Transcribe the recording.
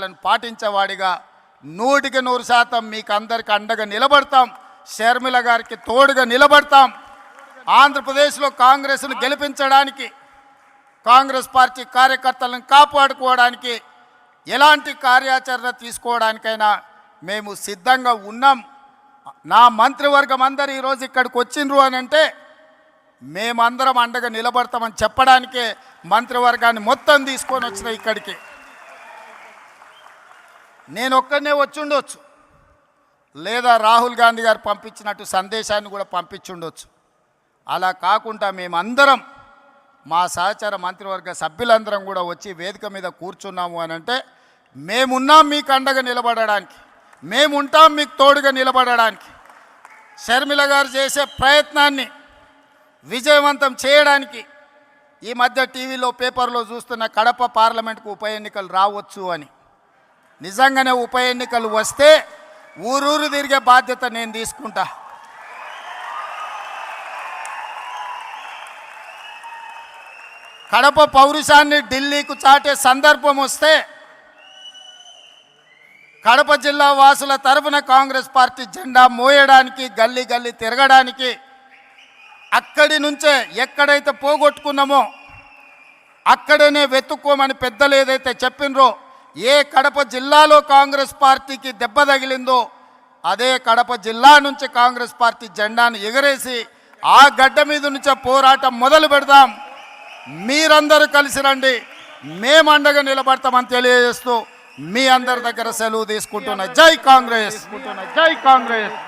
ఆదేశాలను పాటించేవాడిగా నూటికి నూరు శాతం మీకు అందరికి అండగా నిలబడతాం. షర్మిల గారికి తోడుగా నిలబడతాం. ఆంధ్రప్రదేశ్లో కాంగ్రెస్ను గెలిపించడానికి కాంగ్రెస్ పార్టీ కార్యకర్తలను కాపాడుకోవడానికి ఎలాంటి కార్యాచరణ తీసుకోవడానికైనా మేము సిద్ధంగా ఉన్నాం. నా మంత్రివర్గం అందరు ఈరోజు ఇక్కడికి వచ్చిండ్రు అని అంటే మేమందరం అండగా నిలబడతామని చెప్పడానికే మంత్రివర్గాన్ని మొత్తం తీసుకొని వచ్చిన ఇక్కడికి. నేను ఒక్కడనే వచ్చిండొచ్చు. లేదా రాహుల్ గాంధీ గారు పంపించినట్టు సందేశాన్ని కూడా పంపించుండొచ్చు. అలా కాకుండా మేమందరం మా సహచార మంత్రివర్గ సభ్యులందరం కూడా వచ్చి వేదిక మీద కూర్చున్నాము అని అంటే మేమున్నాం మీకు అండగా నిలబడడానికి. మేముంటాం మీకు తోడుగా నిలబడడానికి. షర్మిల గారు చేసే ప్రయత్నాన్ని విజయవంతం చేయడానికి ఈ మధ్య టీవీలో పేపర్లో చూస్తున్న కడప పార్లమెంట్కు ఉప ఎన్నికలు రావచ్చు అని. నిజంగానే ఉప ఎన్నికలు వస్తే ఊరూరు తిరిగే బాధ్యత నేను తీసుకుంటా. కడప పౌరుషాన్ని ఢిల్లీకు చాటే సందర్భం వస్తే కడప జిల్లా వాసుల తరఫున కాంగ్రెస్ పార్టీ జెండా మోయడానికి గల్లీ గల్లీ తిరగడానికి అక్కడి నుంచే ఎక్కడైతే పోగొట్టుకున్నామో అక్కడనే వెతుక్కోమని పెద్దలు ఏదైతే చెప్పినరో ఏ కడప జిల్లాలో కాంగ్రెస్ పార్టీకి దెబ్బ తగిలిందో అదే కడప జిల్లా నుంచి కాంగ్రెస్ పార్టీ జెండాను ఎగరేసి ఆ గడ్డ మీద నుంచే పోరాటం మొదలు పెడదాం. మీరందరూ కలిసి రండి. మేమండగా నిలబడతామని తెలియజేస్తూ మీ అందరి దగ్గర సెలవు తీసుకుంటున్న జై కాంగ్రెస్. జై కాంగ్రెస్.